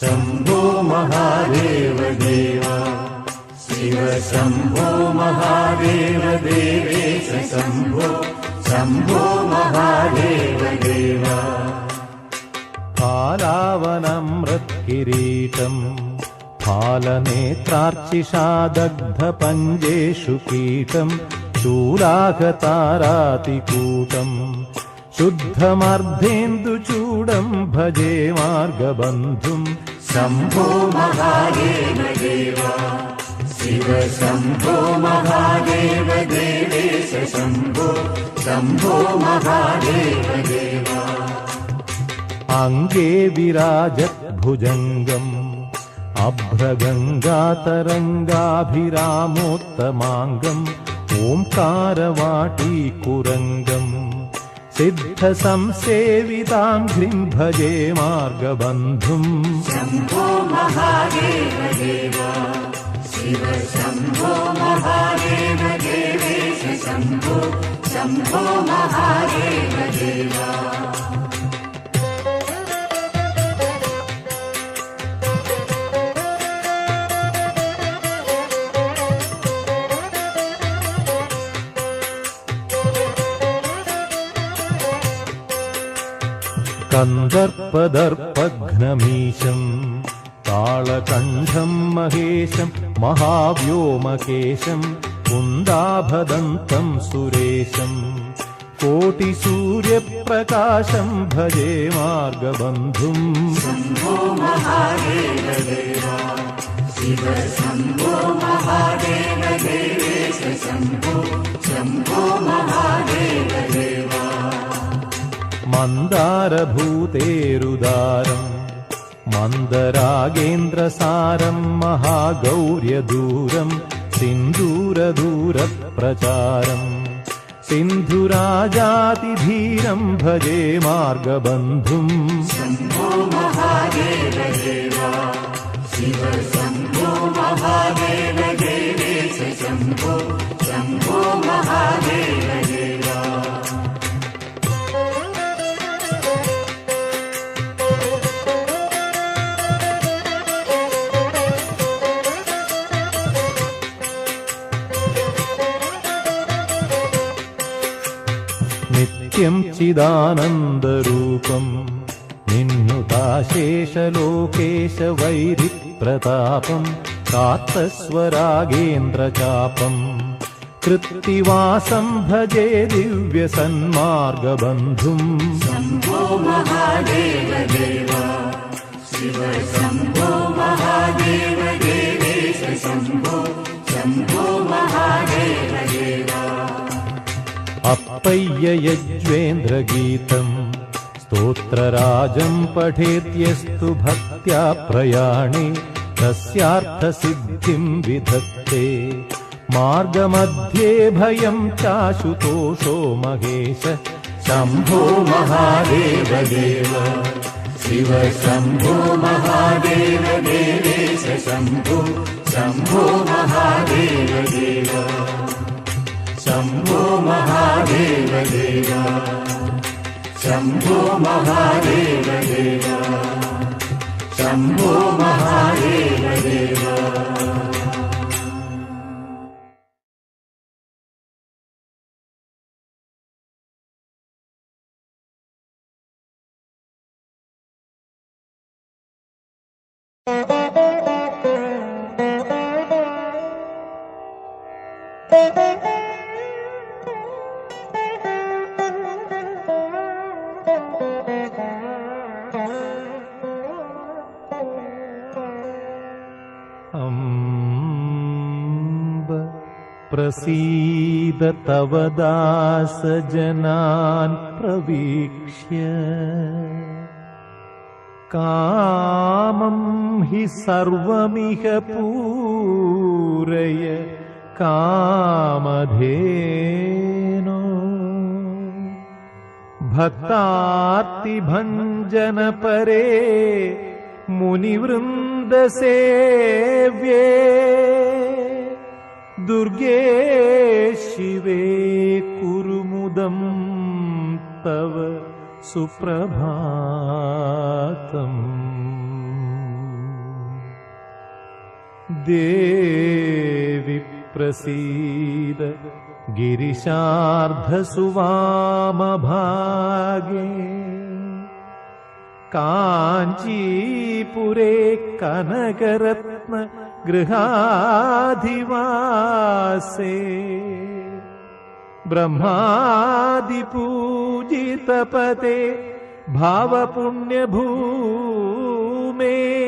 शम्भो महादेव देवा। शिव शम्भो महादेव देवेश शम्भो। शम्भो महादेव देवा। फालावनमृत्किरीटम् फालनेत्रार्चिषादग्धपञ्जेषु कीटम् शूलागतारातिकूटम् शुद्धमर्धेन्दुचूडम् भजे मार्गबन्धुम् शम्भो महादेव देवा। शिव शम्भो महादेव देवेश शम्भो शम्भो महादेव देवा। अङ्गे विराजद्भुजङ्गम् अभ्रगङ्गातरङ्गाभिरामोत्तमाङ्गम् ओङ्कारवाटीकुरङ्गम्। सिद्धसंसेविताङ्घ्रिम् भजे मार्गबन्धुम्। शम्भो महादेव देवा कन्दर्पदर्पघ्नमीशम् ताळकण्ठम् महेशम् महाव्योमकेशम् कुन्दाभदन्तम् सुरेशम् कोटिसूर्यप्रकाशम् भजे मार्गबन्धुम्। महादेव मन्दारभूतेरुदारम् मन्दरागेन्द्रसारम् महागौर्यदूरम् सिन्दूरदूरप्रचारम् सिन्धुराजातिधीरम् भजे मार्गबन्धुम्। महादेव नित्यम् चिदानन्दरूपम् निन्नुताशेषलोकेश वैरिप्रतापम् कात्तस्वरागेन्द्रचापम् कृत्तिवासम् भजे दिव्यसन्मार्गबन्धुम् अप्पय्ययज्वेन्द्रगीतम् स्तोत्रराजम् पठेत्यस्तु भक्त्या प्रयाणे तस्यार्थसिद्धिम् विधत्ते। मार्गमध्ये भयम् चाशुतोषो महेश शम्भो महादेव देव शिव शम्भो महादेव देवेश शम्भो शम्भो महादेव देव शम्भो महादेव देव शम्भो महादेव देव शम्भो महादेव देव प्रसीद तव दासजनान् प्रवीक्ष्य। कामं हि सर्वमिह पूरय कामधेनो। भक्तार्तिभञ्जनपरे मुनिवृन्दसेव्ये दुर्गे शिवे कुरुमुदं तव सुप्रभातम्। देवि प्रसीद गिरिशार्धसुवामभागे। काञ्चीपुरे कनकरत्न गृहाधिवासे। ब्रह्मादिपूजितपते भावपुण्यभूमे।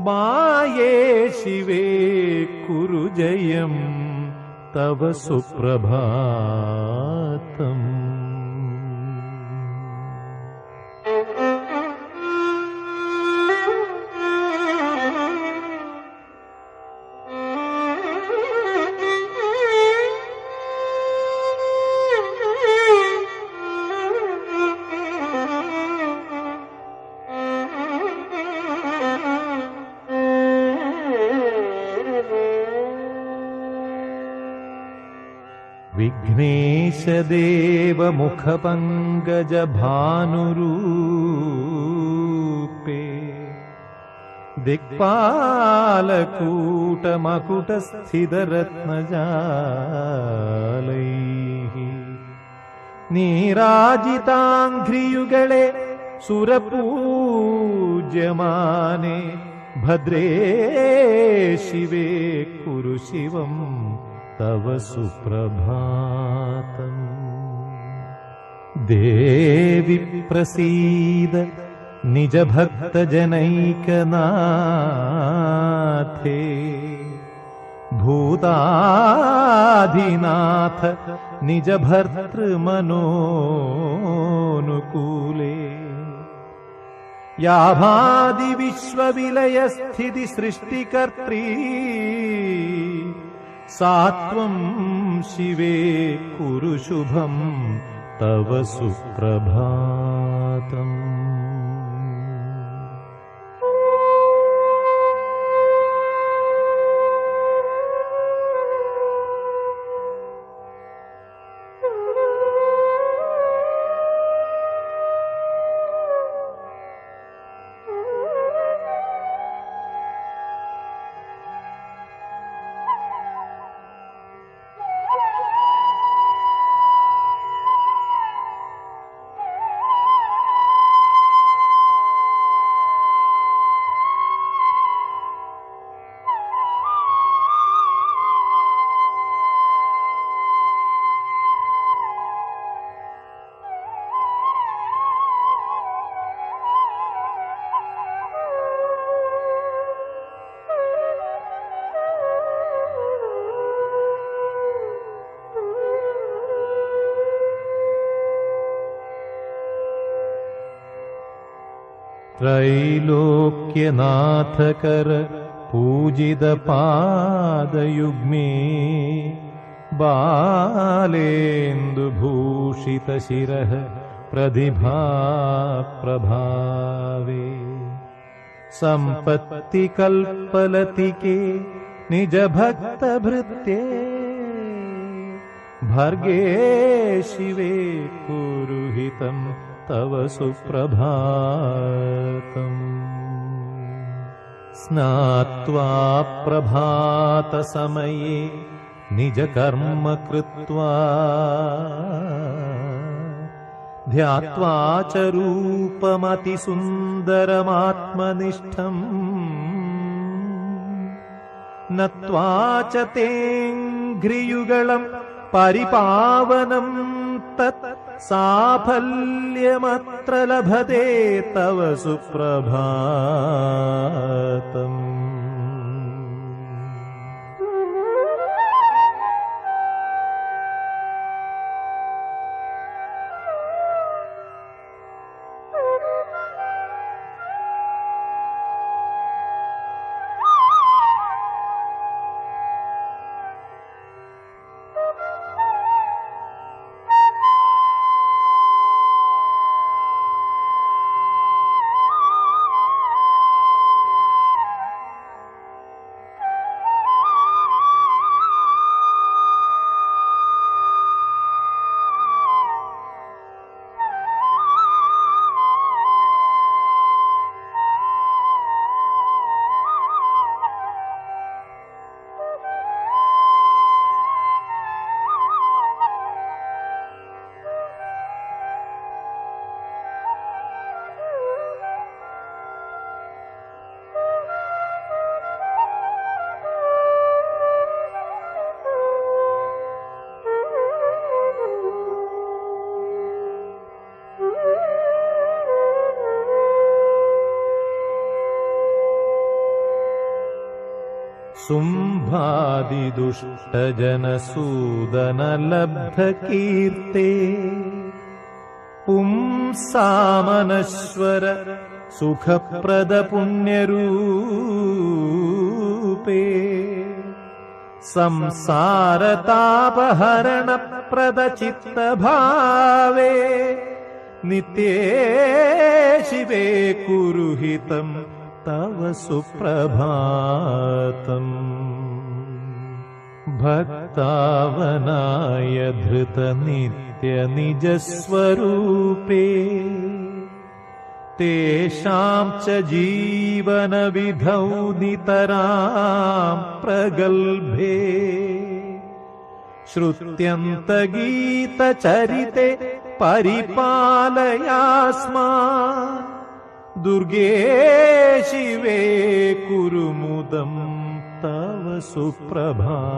माये शिवे कुरु जयम् तव सुप्रभातम् विघ्नेशदेव मुखपङ्कज भानुरूपे दिक्पालकूटमकुटस्थितरत्नजालैः नीराजिताङ्घ्रियुगळे सुरपूज्यमाने भद्रे शिवे कुरु शिवम् तव सुप्रभातम्। देवि प्रसीद निजभक्तजनैकनाथे। भूताधिनाथ निजभर्तृमनोनुकूले। याभादिविश्वविलयस्थिति सृष्टिकर्त्री सा त्वं शिवे कुरु शुभम् तव सुप्रभातम् त्रैलोक्यनाथकर पूजितपादयुग्मे बालेन्दुभूषितशिरः प्रतिभा प्रभावे सम्पत्तिकल्पलतिके निजभक्तभृत्ये भर्गे शिवे कुरुहितं तव सुप्रभातम्। स्नात्वा प्रभातसमये निजकर्म कृत्वा ध्यात्वा च रूपमतिसुन्दरमात्मनिष्ठम्। नत्वा च तेऽङ्घ्रियुगळम् परिपावनम् तत् साफल्यमत्र लभते तव सुप्रभातम् शुम्भादिदुष्टजनसूदनलब्धकीर्ते पुंसामनश्वर सुखप्रदपुण्यरूपे। संसारतापहरणप्रदचित्तभावे। नित्ये शिवे कुरुहितं तव सुप्रभातम्। भक्तावनाय धृतनित्यनिजस्वरूपे तेषां च जीवनविधौ नितरां प्रगल्भे। श्रुत्यन्तगीतचरिते परिपालयास्मा दुर्गे शिवे कुरु मुदं तव सुप्रभातम्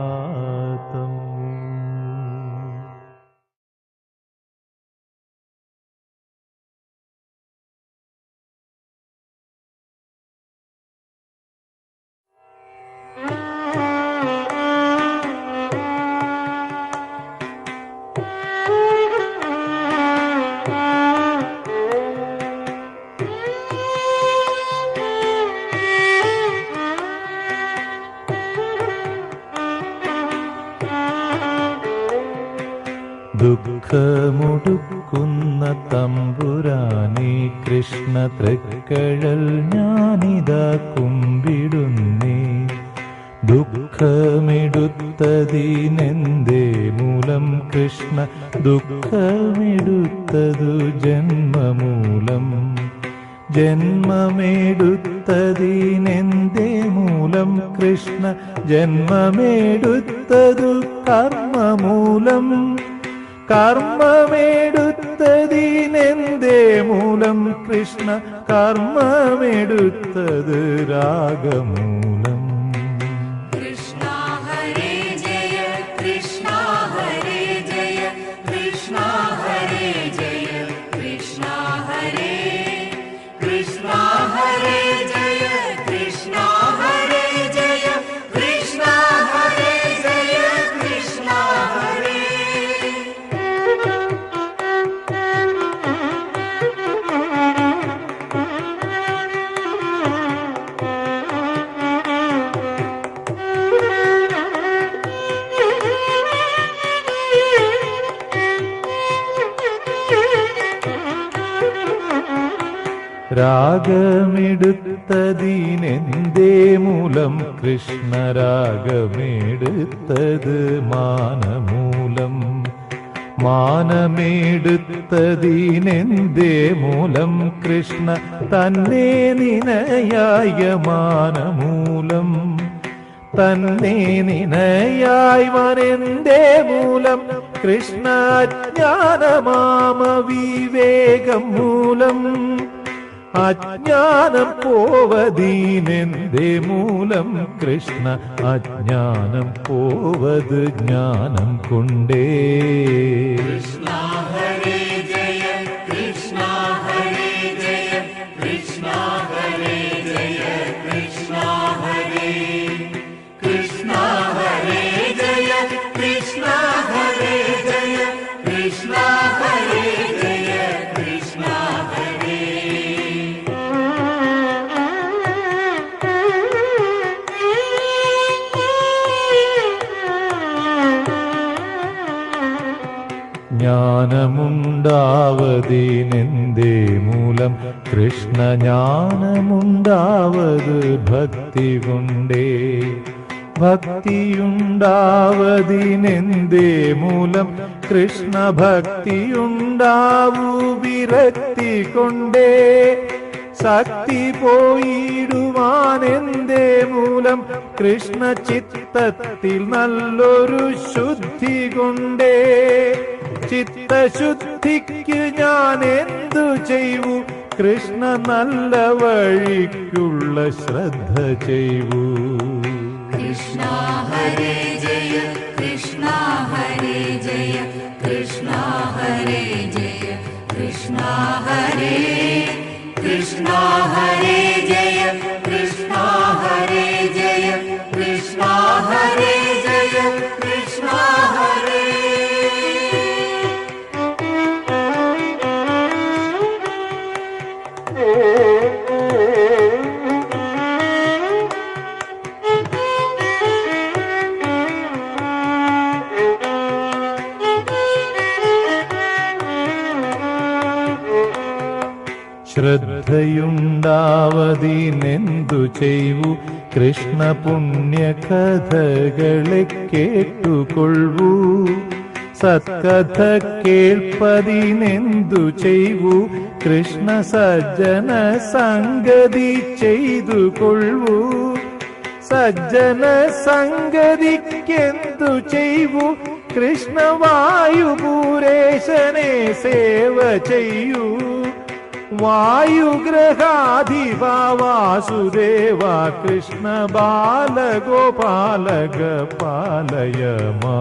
കൃഷ്ണ തൃക്കഴൽ ഞാനിതാ കുമ്പിടുന്നേ. ദുഃഖമെടുത്തതിനെന്തേ മൂലം കൃഷ്ണ? ദുഃഖമെടുത്തതു ജന്മമൂലം. ജന്മമെടുത്തതിനെന്തേ മൂലം കൃഷ്ണ? ജന്മമെടുത്തതു കർമ്മമൂലം. കർമ്മമെടുത്തതിനെന്തേ മൂലം കൃഷ്ണ കർമ്മമെടുത്തത് രാഗമൂലം രാഗമെടുത്തതിനെന്തേ മൂലം കൃഷ്ണരാഗമെടുത്തത്? മാനമൂലം മാനമെടുത്തതിനെന്തേ മൂലം കൃഷ്ണ തന്നെ നിനയായ മാനമൂലം? തന്നെ നിനയായി വനെന്തേ മൂലം കൃഷ്ണ ജ്ഞാനമാമ വിവേകം മൂലം? അജ്ഞാനം പോവതീനെന്തേ മൂലം കൃഷ്ണ? അജ്ഞാനം പോവത് ജ്ഞാനം കൊണ്ടേ. കൃഷ്ണ ഹരേ ജ്ഞാനമുണ്ടാവതിനെന്തേ മൂലം കൃഷ്ണ ജ്ഞാനമുണ്ടാവത് ഭക്തി കൊണ്ടേ ഭക്തിയുണ്ടാവതിനെന്തേ മൂലം കൃഷ്ണ ഭക്തിയുണ്ടാവൂ വിരക്തി കൊണ്ടേ ശക്തി പോയിടുവാനെന്തേ മൂലം? കൃഷ്ണ ചിത്തത്തിൽ നല്ലൊരു ശുദ്ധി കൊണ്ടേ. ചിത്തശുദ്ധിക്ക് ഞാൻ എന്തു ചെയ്യൂ കൃഷ്ണ നല്ല വഴിക്കുള്ള ശ്രദ്ധ ചെയ്യൂ കൃഷ്ണ ഹരേ हरे ചെയ്യൂ. കൃഷ്ണ പുണ്യ കഥകളെ കേട്ടുകൊള്ളൂ. സത്കഥ കേൾപ്പതിനെന്തു ചെയ്യൂ? കൃഷ്ണ സജ്ജന സംഗതി ചെയ്തു സജ്ജന സംഗതിക്കെന്തു ചെയ്യൂ? കൃഷ്ണവായുപൂരേശനെ സേവ ചെയ്യൂ. वायुग्रहाधिवा वासुदेवा कृष्णबालगोपालगपालय मा